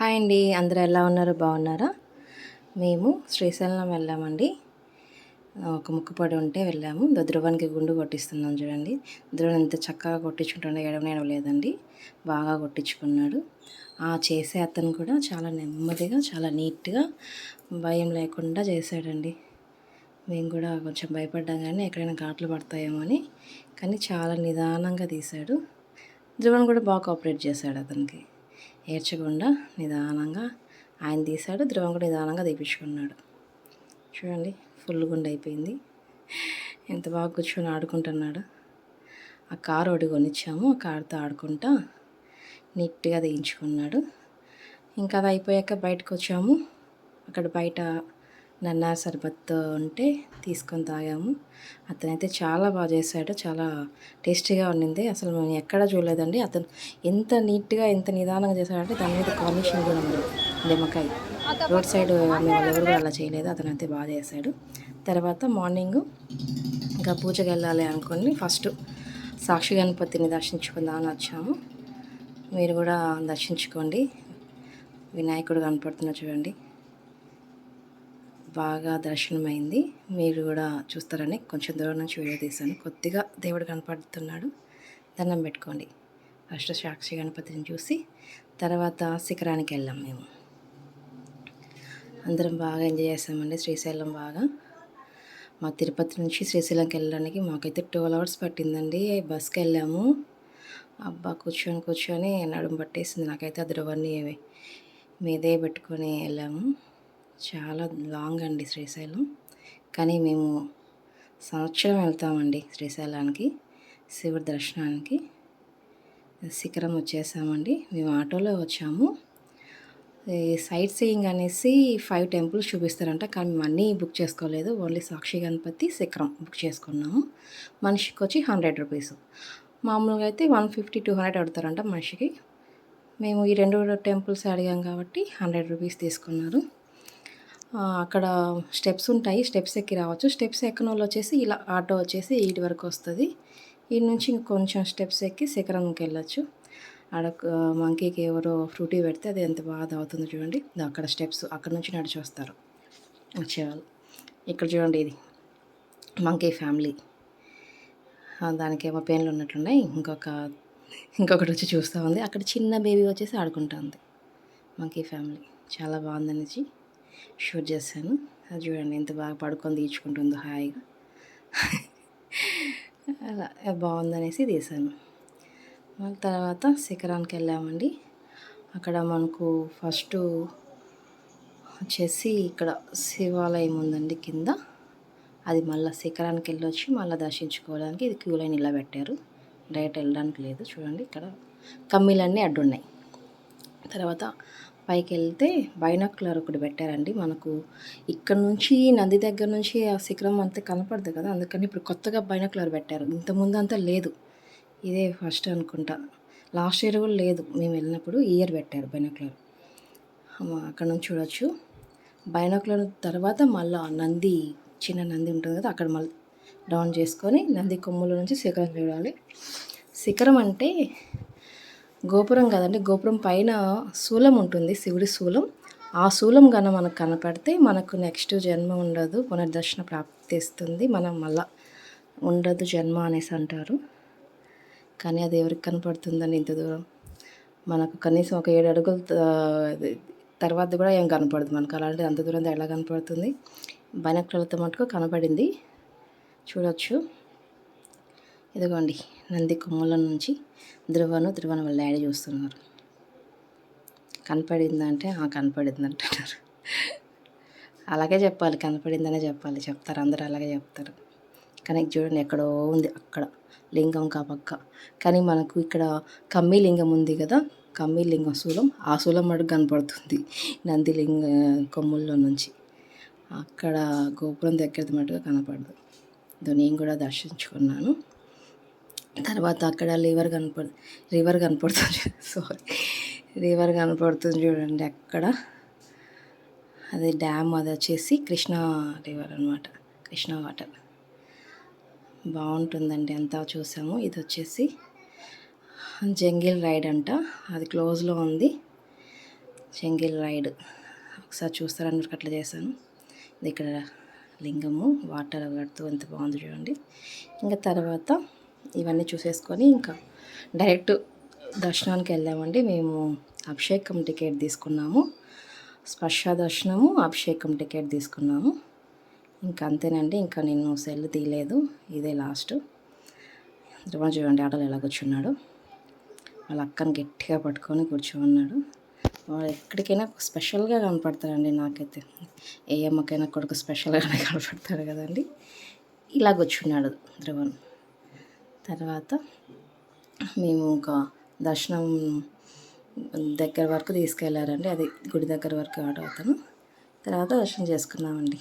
Hi అండి. అందరూ ఎలా ఉన్నారు? బాగున్నారా? మేము శ్రీశైలం వెళ్ళామండి. ఒక ముక్కుపడి ఉంటే వెళ్ళాము. ధ్రువానికి గుండు కొట్టిస్తున్నాం చూడండి. ధ్రువన్ ఎంత చక్కగా కొట్టించుకుంటుండే ఎడమనేడం లేదండి బాగా కొట్టించుకున్నాడు. ఆ చేసే అతను కూడా చాలా నెమ్మదిగా చాలా నీట్గా భయం లేకుండా చేశాడండి. మేము కూడా కొంచెం భయపడ్డాం కానీ ఎక్కడైనా ఘాట్లు పడతాయేమో అని. కానీ చాలా నిదానంగా తీశాడు. ధ్రువన్ కూడా బాగా కోఆపరేట్ చేశాడు అతనికి. ఏడ్చకుండా నిదానంగా ఆయన తీశాడు ధ్రువం కూడా నిదానంగా తీపించుకున్నాడు చూడండి ఫుల్ గుండె అయిపోయింది. ఎంత బాగా కూర్చొని ఆడుకుంటున్నాడు. ఆ కారు ఒకటి కొనిచ్చాము ఆ కారుతో ఆడుకుంటా నీట్గా తీయించుకున్నాడు. ఇంకా అది అయిపోయాక బయటకు వచ్చాము అక్కడ బయట నన్నా సర్బత్ ఉంటే తీసుకొని తాగాము. అతనైతే చాలా బాగా చేశాడు. చాలా టేస్టీగా ఉండింది. అసలు మేము ఎక్కడ చూడలేదండి. అతను ఎంత నీట్గా ఎంత నిదానంగా చేశాడంటే దాని మీద కాంబినేషన్ కూడా ఉంది. నిమ్మకాయ. రోడ్ సైడ్ మేము ఎవరు కూడా అలా చేయలేదు. అతను అయితే బాగా చేశాడు. తర్వాత మార్నింగ్ ఇంకా పూజకి వెళ్ళాలి అనుకుని ఫస్ట్ సాక్షి గణపతిని దర్శించుకుందామని వచ్చాము. మీరు కూడా దర్శించుకోండి. వినాయకుడు కనపడుతున్నా చూడండి. బాగా దర్శనమైంది. మీరు కూడా చూస్తారని కొంచెం దూరం నుంచి వీడియో తీశాను. కొద్దిగా దేవుడు కనపడుతున్నాడు. దండం పెట్టుకోండి. ఫస్ట్ సాక్షి గణపతిని చూసి తర్వాత శిఖరానికి వెళ్ళాం మేము. అందరం బాగా ఎంజాయ్ చేసామండి శ్రీశైలం బాగా. మా తిరుపతి నుంచి శ్రీశైలంకి వెళ్ళడానికి మాకైతే ట్వెల్వ్ అవర్స్ పట్టిందండి. బస్కి వెళ్ళాము. అబ్బా కూర్చొని కూర్చొని నడుము పట్టేసింది. నాకైతే అదరవన్నీ మీదే పెట్టుకొని వెళ్ళాము. చాలా లాంగ్ అండి శ్రీశైలం. కానీ మేము సంవత్సరం వెళ్తామండి శ్రీశైలానికి శివుడి దర్శనానికి. శిఖరం వచ్చేసామండి. మేము ఆటోలో వచ్చాము. సైట్ సీయింగ్ అనేసి ఫైవ్ టెంపుల్స్ చూపిస్తారంట కానీ మేము అన్నీ బుక్ చేసుకోలేదు. ఓన్లీ సాక్షి గణపతి శిఖరం బుక్ చేసుకున్నాము. మనిషికి వచ్చి హండ్రెడ్ రూపీస్. మామూలుగా అయితే వన్ ఫిఫ్టీ టూ హండ్రెడ్ అడుగుతారంట మనిషికి. మేము ఈ రెండు టెంపుల్స్ అడిగాం కాబట్టి హండ్రెడ్ రూపీస్ తీసుకున్నారు. అక్కడ స్టెప్స్ ఉంటాయి స్టెప్స్ ఎక్కి రావచ్చు. స్టెప్స్ ఎక్కని వాళ్ళు వచ్చేసి ఇలా ఆటో వచ్చేసి ఈటి వరకు వస్తుంది. ఈ నుంచి ఇంకొంచెం స్టెప్స్ ఎక్కి శిఖరంకి వెళ్ళచ్చు. ఆడ మంకీకి ఎవరో ఫ్రూటీ పెడితే అది ఎంత బాగా అవుతుందో చూడండి. అక్కడ స్టెప్స్ అక్కడ నుంచి నడిచి వస్తారు. వచ్చేవాళ్ళు. ఇక్కడ చూడండి ఇది. Monkey family. దానికి ఏమో పెయిన్లు ఉన్నట్లున్నాయి. ఇంకొక ఇంకొకటి వచ్చి చూస్తూ ఉంది. అక్కడ చిన్న బేబీ వచ్చేసి ఆడుకుంటుంది మంకీ ఫ్యామిలీ. చాలా బాగుందనేసి షూట్ చేశాను. అది చూడండి ఎంత బాగా పడుకొని తీర్చుకుంటుందో హాయిగా. అలా బాగుందనేసి తీసాను మళ్ళీ తర్వాత శిఖరానికి వెళ్ళామండి. అక్కడ మనకు ఫస్ట్ వచ్చేసి ఇక్కడ శివాలయం ఉందండి కింద. అది మళ్ళీ శిఖరానికి వెళ్ళొచ్చి మళ్ళీ దర్శించుకోవడానికి ఇది క్యూ లైన్ ఇలా పెట్టారు. డైరెక్ట్ వెళ్ళడానికి లేదు. చూడండి ఇక్కడ కమ్మీలన్నీ అడ్డున్నాయి. తర్వాత పైకి వెళ్తే బైనాక్యులర్ ఒకటి పెట్టారండి. మనకు ఇక్కడ నుంచి నంది దగ్గర నుంచి ఆ శిఖరం అంతా కనపడదు కదా. అందుకని ఇప్పుడు కొత్తగా బైనాక్యులర్ పెట్టారు. ఇంతకుముందు అంతా లేదు. ఇదే ఫస్ట్ అనుకుంటా. లాస్ట్ ఇయర్ కూడా లేదు. మేము వెళ్ళినప్పుడు ఇయర్ పెట్టారు బైనాక్యులర్ అక్కడ నుంచి చూడొచ్చు. బైనాక్యులర్ తర్వాత మళ్ళీ నంది చిన్న నంది ఉంటుంది కదా అక్కడ మళ్ళీ డౌన్ చేసుకొని నంది కొమ్ముల నుంచి శిఖరం చూడాలి. శిఖరం అంటే గోపురం కదండి గోపురం పైన శూలం ఉంటుంది శివుడి శూలం. ఆ శూలం కనుక మనకు కనపడితే మనకు నెక్స్ట్ జన్మ ఉండదు పునర్దర్శన ప్రాప్తిస్తుంది మనం మళ్ళా ఉండదు జన్మ అనేసి అంటారు. కానీ అది ఎవరికి కనపడుతుందని ఇంత దూరం? మనకు కనీసం ఒక ఏడు అడుగులు తర్వాత కూడా ఏం కనపడదు మనకు. అలాంటిది అంత దూరం ఎలా కనపడుతుంది? బైనక్లతో మటుకు కనపడింది. చూడొచ్చు. ఇదిగోండి నంది కొమ్ముల నుంచి ధ్రువను ధ్రువను వాళ్ళ డాడీ చూస్తున్నారు. కనపడిందంటే కనపడింది అంటున్నారు అలాగే చెప్పాలి కనపడిందనే చెప్పాలి. చెప్తారు అందరూ అలాగే చెప్తారు. కానీ చూడండి ఎక్కడో ఉంది అక్కడ లింగం కాపక్క కానీ మనకు ఇక్కడ కమ్మి లింగం ఉంది కదా కమ్మి లింగం శూలం ఆ శూలం మటుకు కనపడుతుంది నంది లింగ కొమ్ముల్లో నుంచి. అక్కడ గోపురం దగ్గరది మటుగా కనపడదు. నేను కూడా దర్శించుకున్నాను. తర్వాత అక్కడ లివర్ కనపడు రివర్ కనపడుతుంది. సారీ రివర్ కనపడుతుంది చూడండి అక్కడ. అది డ్యామ్ అది వచ్చేసి కృష్ణా రివర్ అనమాట కృష్ణా వాటర్. బాగుంటుందండి అంతా చూసాము. ఇది వచ్చేసి జంగిల్ రైడ్ అంట. అది క్లోజ్లో ఉంది. Jungle ride. ఒకసారి చూస్తారని అట్లా చేశాను. ఇది ఇక్కడ లింగము వాటర్ కడుతూ ఎంత బాగుంది చూడండి. ఇంకా తర్వాత ఇవన్నీ చూసేసుకొని ఇంకా డైరెక్ట్ దర్శనానికి వెళ్ళామండి మేము అభిషేకం టికెట్ తీసుకున్నాము. స్పర్శ దర్శనము అభిషేకం టికెట్ తీసుకున్నాము. ఇంకా అంతేనండి. ఇంకా నేను సెల్ తీయలేదు. ఇదే లాస్ట్. ధ్రువ చూడండి ఆటలు ఎలా కూర్చున్నాడు. వాళ్ళ అక్కని గట్టిగా పట్టుకొని కూర్చోన్నాడు వాడు ఎక్కడికైనా స్పెషల్గా కనపడతాడండి నాకైతే. ఏ అమ్మకైనా కొడుకు స్పెషల్గానే కనపడతాడు కదండి. ఇలా కూర్చున్నాడు ధ్రువన్ తర్వాత మేము ఇంకా దర్శనం దగ్గర వరకు తీసుకెళ్ళారండి. అది గుడి దగ్గర వరకు ఆటో అతను తర్వాత దర్శనం చేసుకున్నామండి.